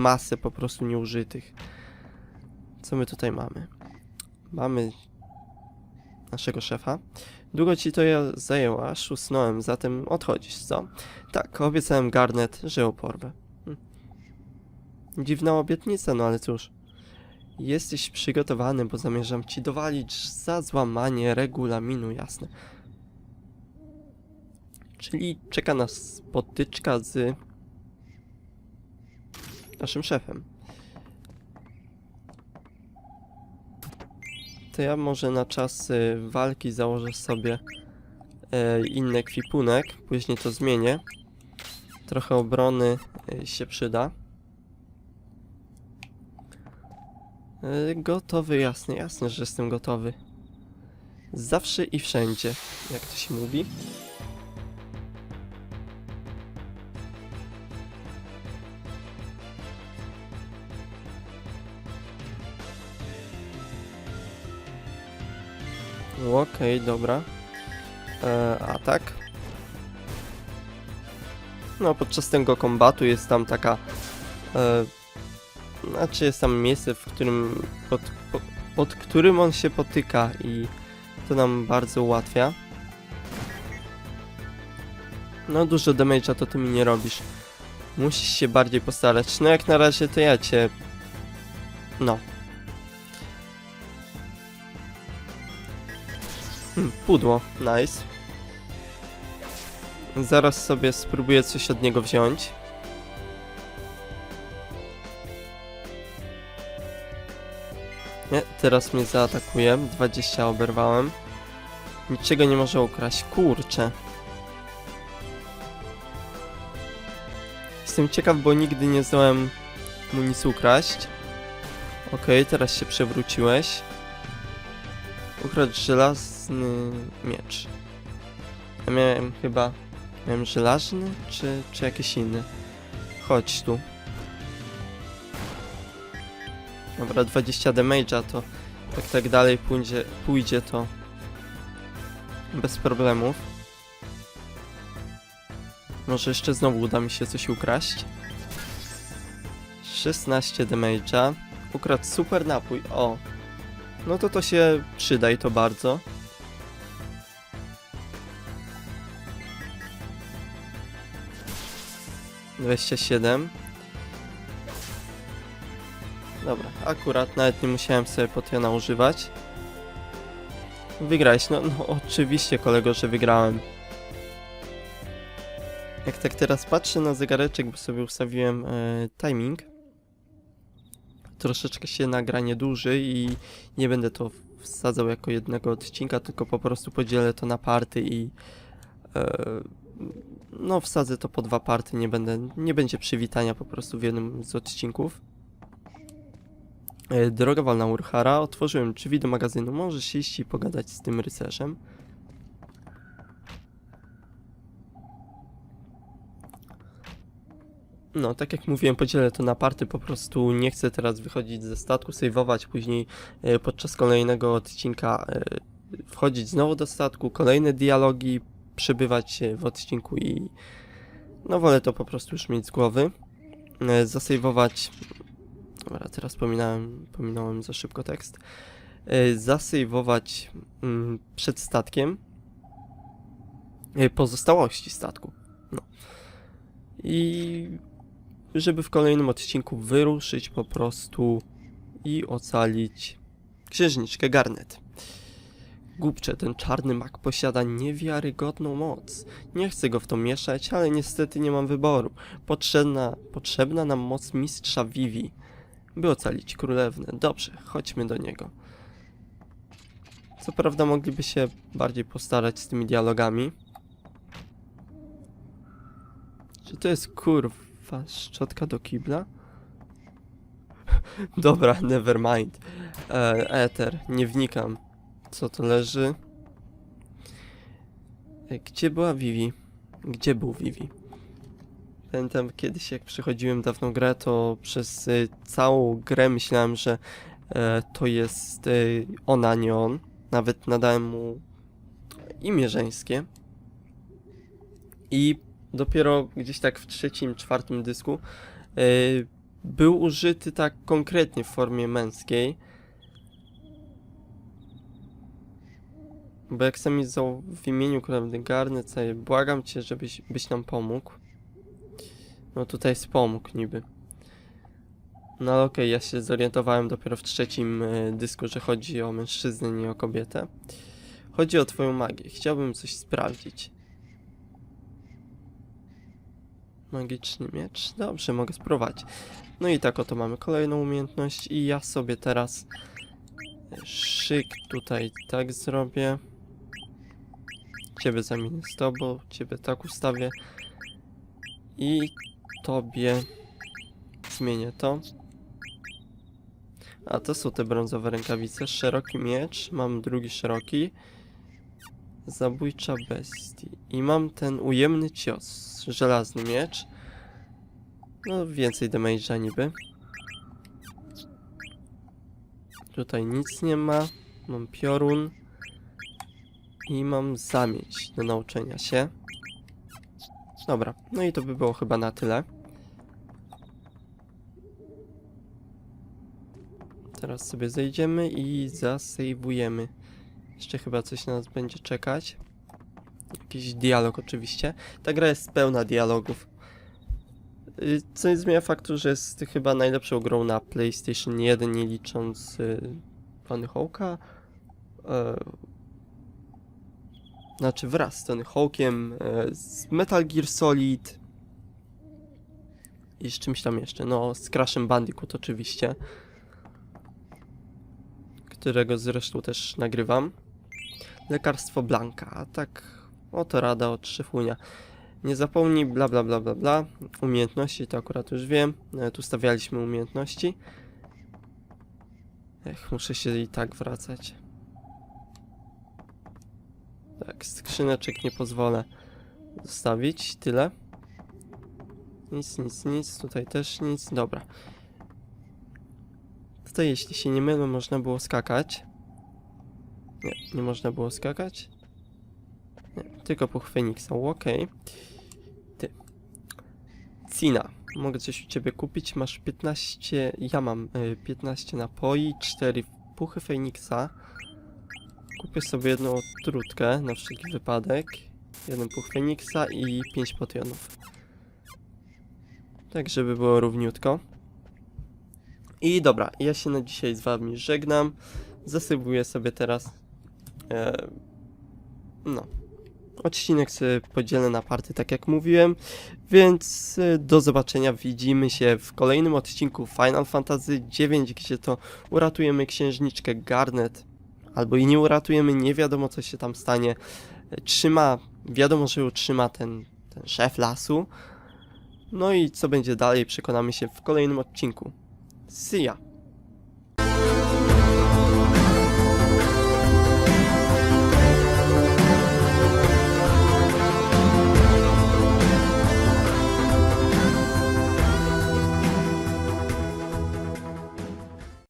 masę po prostu nieużytych. Co my tutaj mamy? Mamy naszego szefa. Długo ci to ja zajęło, aż usnąłem, zatem odchodzisz, co? Tak, obiecałem Garnet, że ją porwę. Hm. Dziwna obietnica, no ale cóż. Jesteś przygotowany, bo zamierzam ci dowalić za złamanie regulaminu, jasne. Czyli czeka nas potyczka z naszym szefem. To ja może na czas walki założę sobie e, inny ekwipunek, później to zmienię. Trochę obrony y, się przyda. E, Gotowy, jasne, jasne, że jestem gotowy. Zawsze i wszędzie, jak to się mówi. Okej, dobra. E, atak. No, podczas tego kombatu jest tam taka. E, znaczy, jest tam miejsce, w którym. Pod, po, pod którym on się potyka, i to nam bardzo ułatwia. No, dużo damage'a to ty mi nie robisz. Musisz się bardziej postarać. No, jak na razie to ja cię. No, Hmm, pudło, nice. Zaraz sobie spróbuję coś od niego wziąć. Nie, teraz mnie zaatakuje. 20 oberwałem. Niczego nie może ukraść. Kurczę. Jestem ciekaw, bo nigdy nie zdołem mu nic ukraść. Okej, teraz się przewróciłeś. Ukradł miecz. Ja miałem chyba... Miałem żelazny, czy, czy jakiś inny? Chodź tu. Dobra, 20 damage'a to... Jak tak dalej pójdzie, pójdzie to... Bez problemów. Może jeszcze znowu uda mi się coś ukraść. 16 damage'a. Ukradł super napój. O, no to to się przyda i to bardzo. Dwadzieścia siedem. Dobra, akurat nawet nie musiałem sobie potiona używać. Wygrałeś, no, no oczywiście kolego, że wygrałem. Jak tak teraz patrzę na zegareczek, bo sobie ustawiłem e, timing, troszeczkę się nagranie dłuży i nie będę to wsadzał jako jednego odcinka, tylko po prostu podzielę to na party i e, no wsadzę to po dwa party, nie będę, nie będzie przywitania po prostu w jednym z odcinków. E, droga walna Urhara, otworzyłem drzwi do magazynu, możesz iść i pogadać z tym rycerzem. No, tak jak mówiłem, podzielę to na party, po prostu nie chcę teraz wychodzić ze statku, sejwować, później e, podczas kolejnego odcinka e, wchodzić znowu do statku, kolejne dialogi, przebywać w odcinku i no wolę to po prostu już mieć z głowy. E, zasejwować, dobra, teraz pominąłem, pominąłem za szybko tekst, e, zasejwować mm, przed statkiem e, pozostałości statku. No. I żeby w kolejnym odcinku wyruszyć po prostu i ocalić księżniczkę Garnet. Głupcze, ten czarny mak posiada niewiarygodną moc. Nie chcę go w to mieszać, ale niestety nie mam wyboru. Potrzebna, potrzebna nam moc mistrza Vivi, by ocalić królewnę. Dobrze, chodźmy do niego. Co prawda mogliby się bardziej postarać z tymi dialogami. Czy to jest kurwa szczotka do kibla? Dobra, never mind. E, Ether, nie wnikam. Co to leży? E, Gdzie była Vivi? Gdzie był Vivi? Pamiętam kiedyś jak przechodziłem dawną grę, to przez y, całą grę myślałem, że e, to jest y, ona, nie on. Nawet nadałem mu imię żeńskie. I dopiero gdzieś tak w trzecim, czwartym dysku yy, był użyty tak konkretnie w formie męskiej. Bo jak sam zał w imieniu królewny Garnet, sobie błagam cię, żebyś byś nam pomógł. No tutaj jest pomógł niby. No okej, ja się zorientowałem dopiero w trzecim e, dysku, że chodzi o mężczyznę, nie o kobietę. Chodzi o twoją magię. Chciałbym coś sprawdzić. Magiczny miecz? Dobrze, mogę spróbować. No i tak oto mamy kolejną umiejętność i ja sobie teraz szyk tutaj tak zrobię. Ciebie zamienię z tobą, ciebie tak ustawię i tobie zmienię to. A to są te brązowe rękawice. Szeroki miecz, mam drugi szeroki. Zabójcza bestii. I mam ten ujemny cios. Żelazny miecz. No, więcej damage'a niby. Tutaj nic nie ma. Mam piorun. I mam zamieć do nauczenia się. Dobra, no i to by było chyba na tyle. Teraz sobie zejdziemy i zasejwujemy. Jeszcze chyba coś na nas będzie czekać. Jakiś dialog oczywiście. Ta gra jest pełna dialogów. Y, Co nie zmienia faktu, że jest chyba najlepszą grą na PlayStation 1, nie licząc y, Tony Hawk'a. E, znaczy wraz z Tony Hawkiem, e, z Metal Gear Solid i z czymś tam jeszcze. No, z Crashem Bandicoot oczywiście którego zresztą też nagrywam. Lekarstwo Blanka, a tak oto rada od szefunia. Nie zapomnij bla bla bla bla bla. Umiejętności to akurat już wiem. Nawet ustawialiśmy umiejętności. Ech, muszę się i tak wracać. Tak, skrzyneczek nie pozwolę zostawić. Tyle. Nic, nic, nic. Tutaj też nic. Dobra. Tutaj, jeśli się nie mylę, można było skakać. Nie, nie można było skakać. Nie, tylko puch Feniksa, okej. Ty. Cina. Mogę coś u ciebie kupić? Masz 15... Ja mam y, 15 napoi, 4 puchy Feniksa. Kupię sobie jedną trutkę na wszelki wypadek. Jeden puch Feniksa i 5 potionów. Tak, żeby było równiutko. I dobra, ja się na dzisiaj z wami żegnam. Zasypuję sobie teraz. E, no. Odcinek sobie podzielę na party, tak jak mówiłem. Więc e, do zobaczenia. Widzimy się w kolejnym odcinku Final Fantasy IX, gdzie to uratujemy księżniczkę Garnet. Albo i nie uratujemy, nie wiadomo co się tam stanie. Trzyma, wiadomo, że ją trzyma ten, ten szef lasu. No i co będzie dalej, przekonamy się w kolejnym odcinku. See ya.